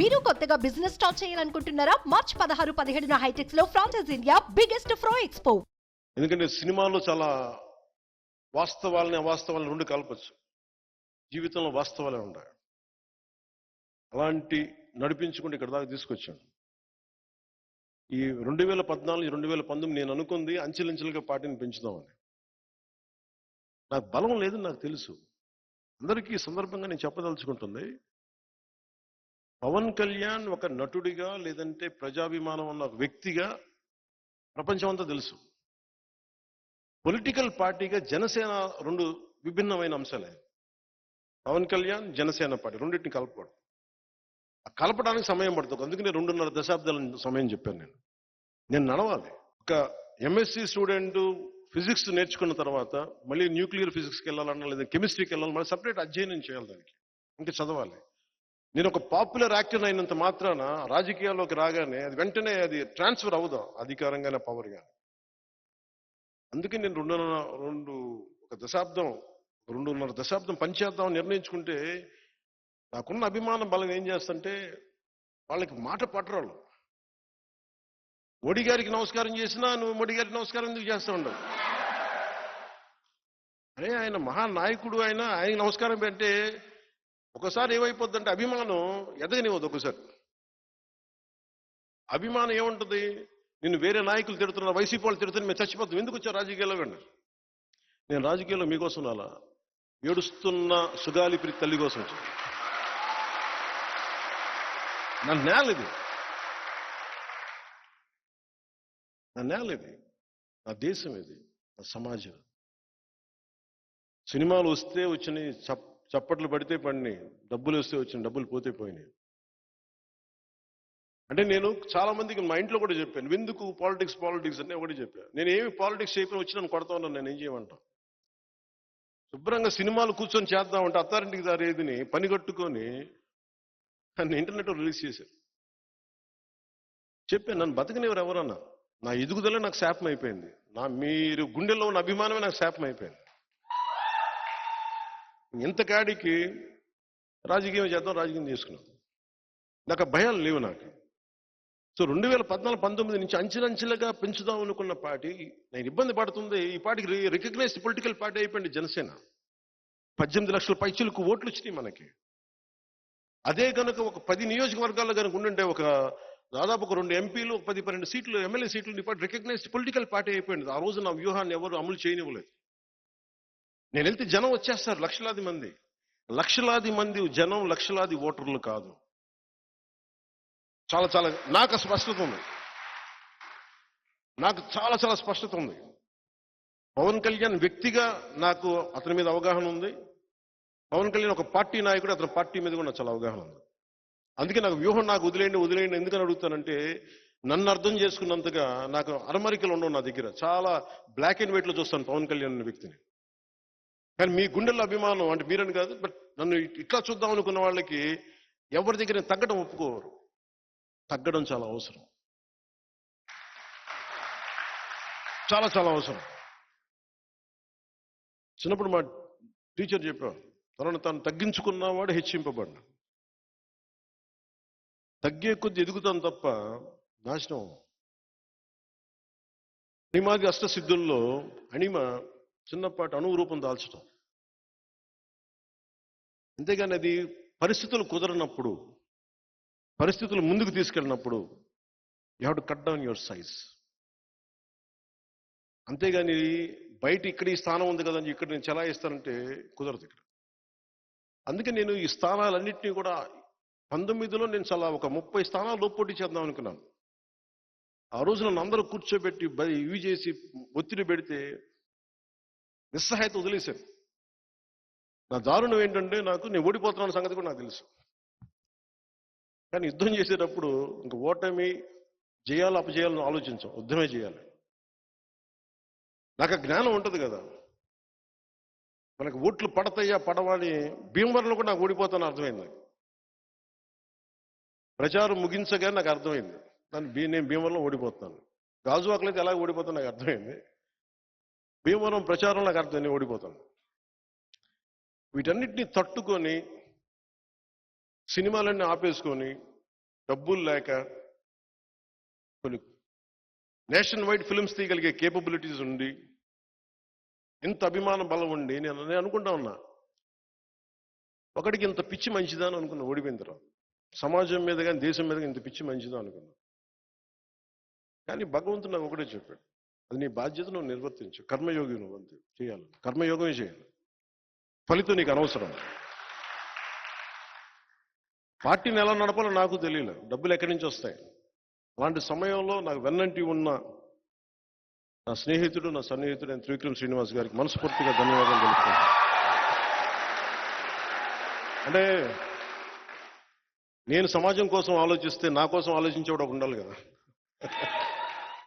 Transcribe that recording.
మీరు కొత్తగా business start చేయాలనుకుంటున్నారా? మార్చ్ పదహారు పదిహేడున హైటెక్స్లో ఫ్రాన్సెస్ ఇండియా బిగ్గెస్ట్ ఫ్రో ఎక్స్పో ఎందుకంటే సినిమాలో చాలా వాస్తవాలని అవాస్తవాలని రెండు కలపచ్చు. జీవితంలో వాస్తవాలే ఉంటాయి అలాంటి నడిపించుకుంటే ఇక్కడ దాకా తీసుకొచ్చాను. ఈ రెండు వేల పద్నాలుగు రెండు వేల పంతొమ్మిది నేను అనుకుంది అంచెలంచెలుగా పార్టీని పెంచుదామని. నాకు బలం లేదని నాకు తెలుసు. అందరికీ సందర్భంగా నేను చెప్పదలుచుకుంటుంది పవన్ కళ్యాణ్ ఒక నటుడిగా లేదంటే ప్రజాభిమానం ఉన్న ఒక వ్యక్తిగా ప్రపంచం అంతా తెలుసు. పొలిటికల్ పార్టీగా జనసేన రెండు విభిన్నమైన అంశాలే. పవన్ కళ్యాణ్ జనసేన పార్టీ రెండింటిని కలపకూడదు. కలపడానికి సమయం పడుతుంది. అందుకని రెండున్నర దశాబ్దాల సమయం చెప్పాను నేను. నేను నడవాలి. ఒక ఎంఎస్సి స్టూడెంట్ ఫిజిక్స్ నేర్చుకున్న తర్వాత మళ్ళీ న్యూక్లియర్ ఫిజిక్స్కి వెళ్ళాలన్నా లేదా కెమిస్ట్రీకి వెళ్ళాలి మళ్ళీ సపరేట్ అధ్యయనం చేయాలి దానికి. ఇంకా చదవాలి. నేను ఒక పాపులర్ యాక్టర్ అయినంత మాత్రాన రాజకీయాల్లోకి రాగానే అది వెంటనే అది ట్రాన్స్ఫర్ అవుదాం అధికారంగానే పవర్ కానీ అందుకే నేను రెండు రెండు ఒక దశాబ్దం రెండున్నర దశాబ్దం పనిచేద్దామని నిర్ణయించుకుంటే నాకున్న అభిమాన బలం ఏం చేస్తుంటే వాళ్ళకి మాట పట్టరాళ్ళు. మోడీ గారికి నమస్కారం చేసినా నువ్వు మోడీ గారికి నమస్కారం ఎందుకు చేస్తూ ఉండవు? అరే ఆయన మహానాయకుడు ఆయన ఆయన నమస్కారం పెట్టే ఒకసారి ఏమైపోద్దంటే అభిమానం ఎదగనివ్వదు ఒకసారి అభిమానం ఏముంటుంది? నిన్ను వేరే నాయకులు తిడుతున్నారు వైసీపీ వాళ్ళు తిడుతున్నారు మేము చచ్చిపోతాం. ఎందుకు వచ్చా రాజకీయాల్లో కండి నేను రాజకీయాల్లో మీకోసం అలా ఏడుస్తున్న సుగాలి ప్రీతి తల్లి కోసం నా నేల ఇది. నా నేల ఇది. నా దేశం ఇది. నా సమాజం. సినిమాలు వస్తే వచ్చినాయి చప్ప చప్పట్లు పడితే పడినాయి డబ్బులు వస్తే వచ్చిన డబ్బులు పోతే పోయినాయి. అంటే నేను చాలా మందికి మా ఇంట్లో కూడా చెప్పాను ఎందుకు పాలిటిక్స్ పాలిటిక్స్ అని ఒకటి చెప్పాను నేను ఏమి పాలిటిక్స్ చేయకుండా వచ్చి నన్ను కొడతా ఉన్నాను నేను ఏం చేయమంటా? శుభ్రంగా సినిమాలు కూర్చొని చేద్దామంటే అత్తారింటికి దారేదిని పని కట్టుకొని నన్ను ఇంటర్నెట్ రిలీజ్ చేశారు. చెప్పాను నన్ను బతకనివ్వరు ఎవరన్నా. నా ఎదుగుదల నాకు శాపం అయిపోయింది నా మీరు గుండెల్లో ఉన్న అభిమానమే నాకు శాపం అయిపోయింది ఇంతకాడికి రాజకీయం చేద్దాం రాజకీయం తీసుకున్నాం నాకు ఆ భయాలు లేవు నాకు. సో రెండు వేల పద్నాలుగు పంతొమ్మిది నుంచి అంచెలంచెలుగా పెంచుదాం అనుకున్న పార్టీ నేను ఇబ్బంది పడుతుంది. ఈ పార్టీకి రికగ్నైజ్డ్ పొలిటికల్ పార్టీ అయిపోయింది జనసేన. పద్దెనిమిది లక్షల పైచులకు ఓట్లు వచ్చినాయి మనకి. అదే కనుక ఒక పది నియోజకవర్గాల్లో కనుక ఉండుంటే ఒక దాదాపు ఒక రెండు ఎంపీలు ఒక పది పన్నెండు సీట్లు ఎమ్మెల్యే సీట్లు ఈ రికగ్నైజ్డ్ పొలిటికల్ పార్టీ అయిపోయింది. ఆ రోజు నా వ్యూహాన్ని ఎవరు అమలు చేయనివ్వలేదు. నేను వెళ్తే జనం వచ్చేస్తారు లక్షలాది మంది. లక్షలాది మంది జనం లక్షలాది ఓటర్లు కాదు. చాలా చాలా నాకు స్పష్టత ఉంది. నాకు చాలా చాలా స్పష్టత ఉంది. పవన్ కళ్యాణ్ వ్యక్తిగా నాకు అతని మీద అవగాహన ఉంది. పవన్ కళ్యాణ్ ఒక పార్టీ నాయకుడు అతని పార్టీ మీద కూడా చాలా అవగాహన ఉంది. అందుకే నాకు వ్యూహం నాకు వదిలేయండి వదిలేయండి. ఎందుకని అడుగుతానంటే నన్ను అర్థం చేసుకున్నంతగా నాకు అరమరికలు ఉండవు నా దగ్గర. చాలా బ్లాక్ అండ్ వైట్లో చూస్తాను పవన్ కళ్యాణ్ అనే వ్యక్తిని. కానీ మీ గుండెల్లో అభిమానం అంటే మీరని కాదు బట్ నన్ను ఇట్లా చూద్దాం అనుకున్న వాళ్ళకి ఎవరి దగ్గర తగ్గడం ఒప్పుకోరు. తగ్గడం చాలా అవసరం. చాలా చాలా అవసరం. చిన్నప్పుడు మా టీచర్ చెప్పాడు తనను తాను తగ్గించుకున్నవాడు హెచ్చింపబడిన తగ్గే కొద్ది ఎదుగుతాను తప్ప నాశనం అనిమాది అష్టసిద్ధుల్లో అణిమ చిన్నపాటి అణువు రూపం దాల్చటం. అంతేగాని అది పరిస్థితులు కుదరనప్పుడు పరిస్థితులు ముందుకు తీసుకెళ్ళినప్పుడు you have to cut down your size అంతేగాని బయట ఇక్కడ ఈ స్థానం ఉంది కదా అని ఇక్కడ నేను చెలాయిస్తానంటే కుదరదు ఇక్కడ. అందుకే నేను ఈ స్థానాలన్నింటినీ కూడా పంతొమ్మిదిలో నేను చాలా ఒక ముప్పై స్థానాలు పోటీ చేద్దాం అనుకున్నాను. ఆ రోజు నన్ను అందరూ కూర్చోబెట్టి ఇవి చేసి ఒత్తిడి పెడితే నిస్సహాయత వదిలేశాను నా దారుణం ఏంటంటే నాకు నేను ఓడిపోతున్నాను సంగతి కూడా నాకు తెలుసు. కానీ యుద్ధం చేసేటప్పుడు ఇంక ఓటమి జయాలు అపజయాలను ఆలోచించాం యుద్ధమే చేయాలి. నాకు జ్ఞానం ఉంటుంది కదా. మనకు ఓట్లు పడతాయా పడవా అని భీమవరంలో కూడా నాకు ఓడిపోతాను అర్థమైంది ప్రచారం ముగించగానే నాకు అర్థమైంది. దాన్ని భీ నేను భీమవరంలో ఓడిపోతున్నాను. గాజువాకలో అయితే ఎలా ఓడిపోతాను నాకు అర్థమైంది. భీమవరం ప్రచారంలో అర్థం నేను ఓడిపోతాను వీటన్నిటిని తట్టుకొని సినిమాలన్నీ ఆపేసుకొని డబ్బులు లేక కొన్ని నేషనల్ వైడ్ ఫిల్మ్స్ తీయగలిగే కేపబిలిటీస్ ఉండి ఇంత అభిమాన బలం ఉండి నేను నేను అనుకుంటా ఉన్నా. ఒకడికి ఇంత పిచ్చి మంచిదా అని అనుకున్నా ఓడిపోయిన తర్వాత. సమాజం మీద కానీ దేశం మీద కానీ ఇంత పిచ్చి మంచిదా అనుకున్నా. కానీ భగవంతుడు నాకు ఒకటే చెప్పాడు. అది నీ బాధ్యత నువ్వు నిర్వర్తించు. కర్మయోగి నువ్వు అంతే. చేయాలి. కర్మయోగమే చేయాలి. ఫలితం నీకు అనవసరం. పార్టీని ఎలా నడపాలో నాకు తెలియలేదు డబ్బులు ఎక్కడి నుంచి వస్తాయి? అలాంటి సమయంలో నాకు వెన్నంటి ఉన్న నా స్నేహితుడు నా సన్నిహితుడు అయిన త్రివిక్రమ్ శ్రీనివాస్ గారికి మనస్ఫూర్తిగా ధన్యవాదాలు తెలుపుతాను అంటే నేను సమాజం కోసం ఆలోచిస్తే నా కోసం ఆలోచించేవాడు ఒకడు ఉండాలి కదా.